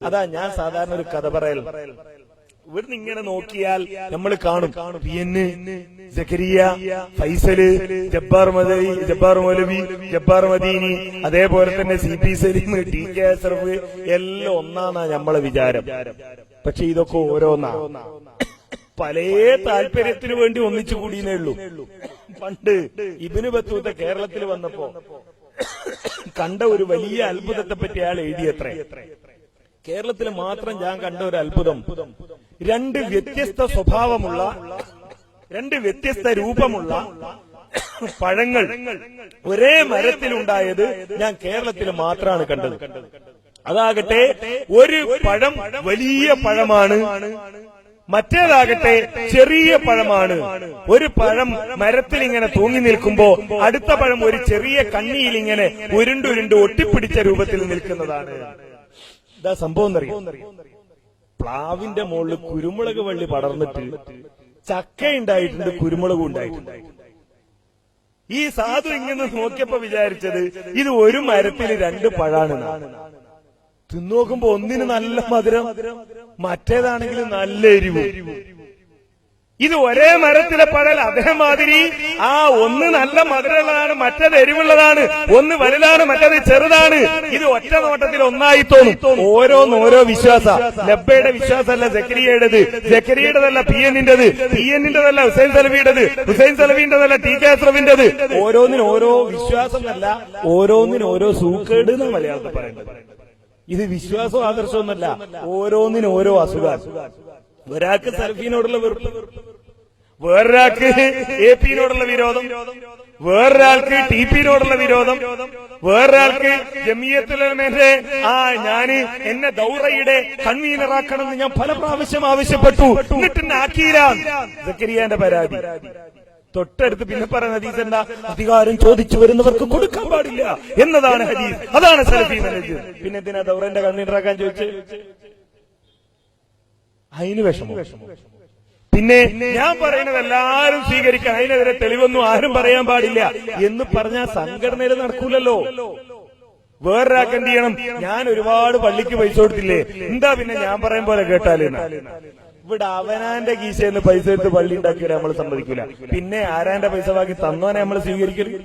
അതാ ഞാൻ സാധാരണ ഒരു കഥ പറയൽ. ഇവിടുന്ന് ഇങ്ങനെ നോക്കിയാൽ നമ്മൾ കാണും. പി എന്ന് ജക്കരിയ ഫൈസൽ ജബ്ബാർ മദരി ജബ്ബാർ മൗലവി ജബ്ബാർ മദീനി അതേപോലെ തന്നെ C P Saleem T K Asraf എല്ലാം ഒന്നാന്നാ നമ്മളെ വിചാരം. പക്ഷെ ഇതൊക്കെ ഓരോന്നാ. പല താല്പര്യത്തിന് വേണ്ടി ഒന്നിച്ചു കൂടിയേ ഉള്ളൂ. പണ്ട് ഇബിന് ബത്തൂത്ത കേരളത്തിൽ വന്നപ്പോ കണ്ട ഒരു വലിയ അത്ഭുതത്തെ പറ്റി അയാൾ എഴുതിയത്രേ. കേരളത്തിൽ മാത്രം ഞാൻ കണ്ട ഒരു അത്ഭുതം. രണ്ട് വ്യത്യസ്ത സ്വഭാവമുള്ള രണ്ട് വ്യത്യസ്ത രൂപമുള്ള പഴങ്ങൾ ഒരേ മരത്തിലുണ്ടായത് ഞാൻ കേരളത്തിൽ മാത്രമാണ് കണ്ടത്. അതാകട്ടെ ഒരു പഴം വലിയ പഴമാണ്. മറ്റേതാകട്ടെ ചെറിയ പഴമാണ്. ഒരു പഴം മരത്തിൽ ഇങ്ങനെ തൂങ്ങി നിൽക്കുമ്പോ അടുത്ത പഴം ഒരു ചെറിയ കണ്ണിയിൽ ഇങ്ങനെ ഉരുണ്ടുരുണ്ട് ഒട്ടിപ്പിടിച്ച രൂപത്തിൽ നിൽക്കുന്നതാണ്. ഇതാ സംഭവം പ്ലാവിന്റെ മുകളിൽ കുരുമുളക് വള്ളി പടർന്നിട്ട് ചക്ക ഉണ്ടായിട്ടുണ്ട് കുരുമുളകും ഉണ്ടായിട്ടുണ്ട്. ഈ സാധു ഇങ്ങനെ നോക്കിയപ്പോ വിചാരിച്ചത് ഇത് ഒരു മരത്തിൽ രണ്ട് പഴാണ് തിന്നോക്കുമ്പോ ഒന്നിന് നല്ല മധുരം മറ്റേതാണെങ്കിൽ നല്ല എരിവ്. ഇത് ഒരേ മരത്തിലെ പഴൽ അതേമാതിരി ആ ഒന്ന് നല്ല മധുരമുള്ളതാണ് മറ്റത് എരിവുള്ളതാണ് ഒന്ന് വലുതാണ് മറ്റത് ചെറുതാണ്. ഇത് ഒറ്റ നോട്ടത്തിൽ ഒന്നായി തോന്നും. ഓരോന്നോരോ വിശ്വാസ. ലബ്ബയുടെ വിശ്വാസമല്ല ജക്കരിയയുടേത്. ജക്കരിയുടേതല്ല പി എന്നിന്റേത് പി എന്നിന്റേതല്ല ഹുസൈൻ സലഫിയുടേത്. ഹുസൈൻ സലഫിന്റേതല്ല ടി കെ അസ്രഫിന്റേത് ഓരോന്നിനും ഓരോ വിശ്വാസമല്ല ഓരോന്നിനും ഓരോ സൂക്കേട് എന്നാണ് മലയാളത്തിൽ പറയുന്നത്. ഇത് വിശ്വാസവും ആദർശമൊന്നുമല്ല ഓരോന്നിനും ഓരോ അസുഖം ഒരാൾക്ക് സൽഫീനോടുള്ള വെറുപ്പ് വേറൊരാൾക്ക് എ പിന്നോടുള്ള വിരോധം വേറൊരാൾക്ക് ടി പിന്നോടുള്ള വിരോധം വേറൊരാൾക്ക് ജമിയത്തുലമേന്റെ ആ ഞാൻ എന്നെ ദൗറയുടെ കൺവീനറാക്കണമെന്ന് ഞാൻ പല പ്രാവശ്യം ആവശ്യപ്പെട്ടു. എന്നിട്ട് പരാതി. തൊട്ടടുത്ത് പിന്നെ പറയുന്ന ഹദീസ് എന്താ? അധികാരം ചോദിച്ചു വരുന്നവർക്ക് കൊടുക്കാൻ പാടില്ല എന്നതാണ് ഹദീസ്. അതാണ് സലഫി പിന്നെ എന്തിനാ ദൗറന്റെ കൺവീനറാക്കാൻ ചോദിച്ചു? അതിന് വിഷമം. പിന്നെ ഞാൻ പറയുന്നത് എല്ലാവരും സ്വീകരിക്കാൻ അതിനെതിരെ തെളിവൊന്നും ആരും പറയാൻ പാടില്ല എന്ന് പറഞ്ഞാൽ സംഘടനയിൽ നടക്കൂലല്ലോ. വേറൊരാൾക്ക് ചെയ്യണം? ഞാൻ ഒരുപാട് പള്ളിക്ക് പൈസ കൊടുത്തില്ലേ? എന്താ പിന്നെ ഞാൻ പറയും പോലെ കേട്ടാലേ ഇവിടെ അവനാന്റെ കീശയെന്ന് പൈസ എടുത്ത് പള്ളി ഉണ്ടാക്കിയിട്ട് നമ്മൾ സമ്മതിക്കില്ല പിന്നെ ആരാന്റെ പൈസ ബാക്കി തന്നോനെ നമ്മൾ സ്വീകരിക്കരുത്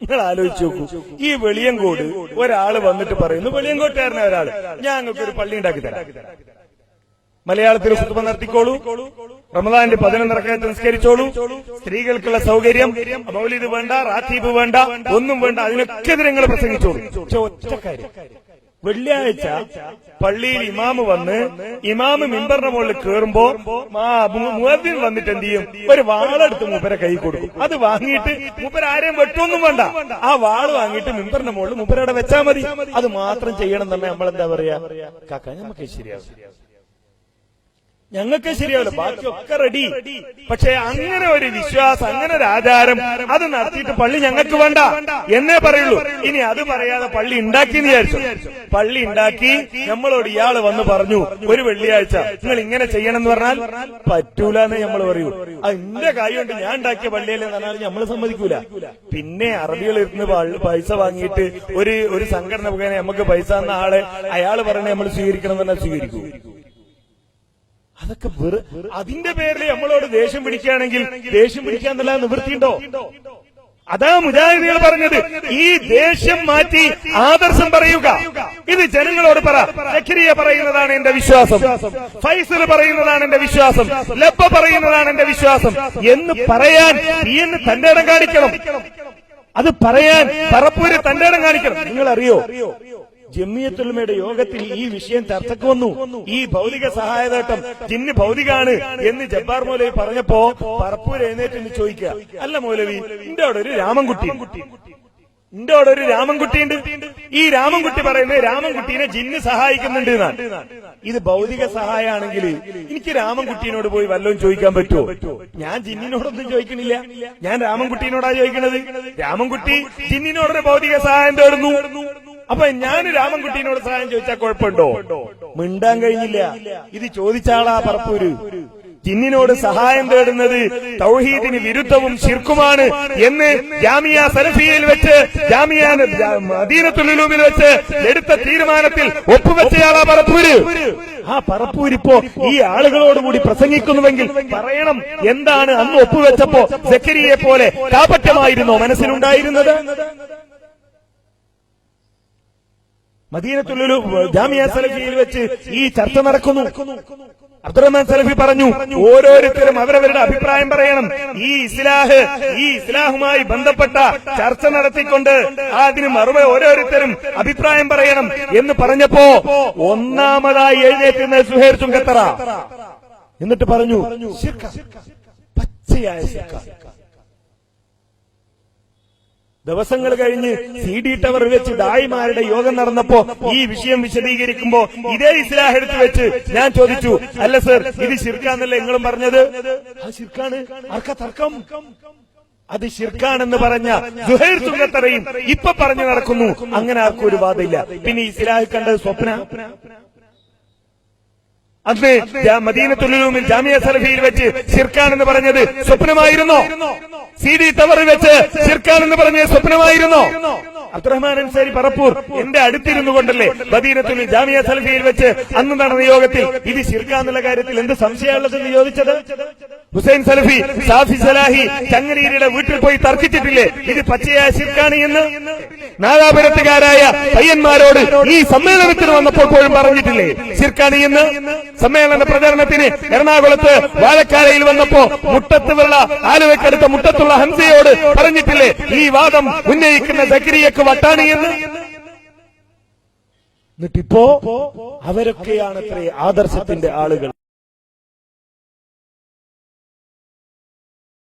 നിങ്ങൾ ആലോചിച്ച് നോക്കൂ. ഈ വെളിയങ്കോട് ഒരാൾ വന്നിട്ട് പറയുന്നു വെളിയങ്കോട്ടുകാരനെ ഞാൻ നിങ്ങൾക്ക് ഒരു പള്ളി ഉണ്ടാക്കി തരാം. മലയാളത്തിൽ കുത്തുമ നടത്തിക്കോളൂ. റമദാന്റെ പതിനൊന്നിറക്കത്ത് നിസ്കരിച്ചോളൂ. സ്ത്രീകൾക്കുള്ള സൗകര്യം മൗലിദ് വേണ്ട റാത്തീബ് വേണ്ട ഒന്നും വേണ്ട അതിനൊക്കെ നിങ്ങൾ പ്രസംഗിച്ചോളൂ. കാര്യം വെള്ളിയാഴ്ച പള്ളിയിൽ ഇമാമ് വന്ന് ഇമാമ് മിമ്പറിന്റെ മുകളിൽ കയറുമ്പോ മുഹദ്ദീൻ വന്നിട്ട് എന്ത് ചെയ്യും? ഒരു വാളെടുത്ത് മൂപ്പരെ കൈ കൊടുക്കും. അത് വാങ്ങിയിട്ട് മൂപ്പര ആരെയും വെട്ടൊന്നും വേണ്ട. ആ വാൾ വാങ്ങിയിട്ട് മിമ്പറിന്റെ മുകളിൽ മൂപ്പരവിടെ വെച്ചാൽ മതി. അത് മാത്രം ചെയ്യണം തന്നെ നമ്മളെന്താ പറയാ? കാക്ക നമുക്ക് ശരിയാവും ഞങ്ങൾക്ക് ശരിയാവില്ല. ബാക്കിയൊക്കെ റെഡി പക്ഷെ അങ്ങനെ ഒരു വിശ്വാസം അങ്ങനെ ഒരു ആചാരം അത് നടത്തിയിട്ട് പള്ളി ഞങ്ങൾക്ക് വേണ്ട എന്നേ പറയുള്ളൂ. ഇനി അത് പറയാതെ പള്ളി ഉണ്ടാക്കി എന്ന് വിചാരിച്ചു. പള്ളി ഉണ്ടാക്കി നമ്മളോട് ഇയാൾ വന്ന് പറഞ്ഞു ഒരു വെള്ളിയാഴ്ച നിങ്ങൾ ഇങ്ങനെ ചെയ്യണം എന്ന് പറഞ്ഞാൽ പറ്റൂല എന്ന് നമ്മൾ പറയൂ. അത് എന്റെ കാര്യം കൊണ്ട് ഞാൻ ഉണ്ടാക്കിയ പള്ളിയല്ലേ എന്ന് പറഞ്ഞാൽ നമ്മൾ സമ്മതിക്കൂല. പിന്നെ അറബികൾ ഇരുന്ന് പൈസ വാങ്ങിയിട്ട് ഒരു ഒരു സംഘടന മുഖേന നമുക്ക് പൈസ തന്ന ആളെ അയാൾ പറഞ്ഞ നമ്മൾ സ്വീകരിക്കണം എന്ന് പറഞ്ഞാൽ സ്വീകരിക്കൂ. അതൊക്കെ അതിന്റെ പേരിൽ നമ്മളോട് ദേഷ്യം പിടിക്കുകയാണെങ്കിൽ ദേഷ്യം പിടിക്കാൻ നല്ല നിവൃത്തിയുണ്ടോ? അതാ മുജാഹിദികൾ പറഞ്ഞത്. ഈ ദേഷ്യം മാറ്റി ആദർശം പറയുക. ഇത് ജനങ്ങളോട് പറ. സഖരിയ പറയുന്നതാണ് എന്റെ വിശ്വാസം. ഫൈസൽ പറയുന്നതാണ് എന്റെ വിശ്വാസം. ലബ്ബ പറയുന്നതാണ് എന്റെ വിശ്വാസം. എന്ന് പറയാൻ ഈ തന്റെ ഇടം കാണിക്കണം. അത് പറയാൻ പറപ്പൂര് തന്റെ ഇടം കാണിക്കണം. നിങ്ങൾ അറിയോ ജമിയത്തുൽമയുടെ യോഗത്തിൽ ഈ വിഷയം ചർച്ചക്ക് വന്നു. ഈ ഭൗതിക സഹായതേട്ടം ജിന്ന് ഭൗതികാണ് എന്ന് ജബ്ബാർ മൗലവി പറഞ്ഞപ്പോ പറപ്പൂർ എഴുന്നേറ്റ് എന്ന് ചോദിക്കുക. അല്ല മൗലവി എന്റെ അവിടെ ഒരു രാമൻകുട്ടി എന്റെ അവിടെ ഒരു രാമൻകുട്ടി ഉണ്ട്. ഈ രാമൻകുട്ടി പറയുന്നത് രാമൻകുട്ടീനെ ജിന്ന് സഹായിക്കുന്നുണ്ട് ഇത് ഭൗതിക സഹായമാണെങ്കിൽ എനിക്ക് രാമൻകുട്ടീനോട് പോയി വല്ലതും ചോദിക്കാൻ പറ്റുമോ? ഞാൻ ജിന്നിനോടൊന്നും ചോദിക്കണില്ല. ഞാൻ രാമൻകുട്ടീനോടാ ചോദിക്കണത്. രാമൻകുട്ടി ജിന്നിനോടൊരു ഭൗതിക സഹായം തേടുന്നു. അപ്പൊ ഞാൻ രാമൻകുട്ടീനോട് സഹായം ചോദിച്ചാൽ കുഴപ്പമുണ്ടോ? മിണ്ടാൻ കഴിഞ്ഞില്ല. ഇത് ചോദിച്ചാളാ പറപ്പൂര്. ജിന്നിനോട് സഹായം തേടുന്നത് തൗഹീദിന് വിരുദ്ധവും ശിർക്കുമാണ് എന്ന് ജാമിയ സലഫിയയിൽ വെച്ച് ജാമിയ മദീനത്തുള്ളിലൂമിൽ വെച്ച് എടുത്ത തീരുമാനത്തിൽ ഒപ്പുവെച്ചയാളാ പറപ്പൂര്. ആ പറപ്പൂരിപ്പോ ഈ ആളുകളോട് കൂടി പ്രസംഗിക്കുന്നുവെങ്കിൽ പറയണം എന്താണ് അന്ന് ഒപ്പുവെച്ചപ്പോ സെക്കരിയെ പോലെ കാപട്യമായിരുന്നോ മനസ്സിലുണ്ടായിരുന്നത്? മദീനത്തുള്ളൊരു ജാമിയ സലഫിയിൽ വെച്ച് ഈ ചർച്ച നടക്കുന്നു അബ്ദുറഹ്മാൻ സലഫി പറഞ്ഞു ഓരോരുത്തരും അവരവരുടെ അഭിപ്രായം പറയണം ഈ ഇസ്ലാഹ് ഈ ഇസ്ലാഹുമായി ബന്ധപ്പെട്ട ചർച്ച നടത്തിക്കൊണ്ട് അതിന് മറുപടി ഓരോരുത്തരും അഭിപ്രായം പറയണം എന്ന് പറഞ്ഞപ്പോ ഒന്നാമതായി എഴുന്നേറ്റുന്ന സുഹേർ ചുങ്കത്തറ എന്നിട്ട് പറഞ്ഞു. പച്ചയായ. ദിവസങ്ങൾ കഴിഞ്ഞ് സി ഡി ടവർ വെച്ച് ദായിമാരുടെ യോഗം നടന്നപ്പോ ഈ വിഷയം വിശദീകരിക്കുമ്പോ ഇതേ ഇസ്ലാഹ് എടുത്ത് വെച്ച് ഞാൻ ചോദിച്ചു അല്ല സർ ഇത് ശിർക്കാന്നല്ലേ നിങ്ങളും പറഞ്ഞത്? ആ ശിർക്കാണ്. ആർക്ക തർക്കം? അത് ശിർക്കാണെന്ന് പറഞ്ഞ ജുഹൈർ സുഖത്തറയും ഇപ്പൊ പറഞ്ഞു നടക്കുന്നു. അങ്ങനെ ആർക്കും ഒരു വാദമില്ല. പിന്നെ ഇസ്ലാഹ് കണ്ടത് സ്വപ്ന? അന്ന് മദീനത്തുലുമിൽ ജാമിയ സലഫിയിൽ വെച്ച് ഷിർക്കാണെന്ന് പറഞ്ഞത് സ്വപ്നമായിരുന്നോ? സി ഡി ടവറിൽ വെച്ച് ഷിർക്കാണെന്ന് പറഞ്ഞത് സ്വപ്നമായിരുന്നോ? അബ്ദുറഹ്മാൻ അൻസാരി പറപ്പൂർ എന്റെ അടുത്തിരുന്നു കൊണ്ടല്ലേ ബദീനത്തുൽ ജാമിയ സൽഫിയിൽ വെച്ച് അന്ന് നടന്ന യോഗത്തിൽ ഇത് ശിർക്കാന്നുള്ള കാര്യത്തിൽ എന്ത് സംശയമുള്ളതെന്ന് ചോദിച്ചത്? ഹുസൈൻ സലഫി സാഫി സലാഹി ചങ്ങനീരിയുടെ വീട്ടിൽ പോയി തർക്കിച്ചിട്ടില്ലേ? ഇത് പച്ചയായ ശിർക്കാണ് എന്ന്? നാദാപുരത്തുകാരായ പയ്യന്മാരോട് ഈ സമ്മേളനത്തിന് വന്നപ്പോൾ പോലും പറഞ്ഞിട്ടില്ലേ? ശിർക്കാണ് എന്ന്? സമ്മേളന പ്രചരണത്തിന് എറണാകുളത്ത് വാഴക്കാലയിൽ വന്നപ്പോ മുട്ടത്ത് വെള്ള ആലുവക്കടുത്ത മുട്ടത്തുള്ള ഹംസയോട് പറഞ്ഞിട്ടില്ലേ? ഈ വാദം ഉന്നയിക്കുന്ന സക്രിയക്ക് വട്ടാണ് എന്ന്. എന്നിട്ടിപ്പോ അവരൊക്കെയാണത്രേ ആദർശത്തിന്റെ ആളുകൾ.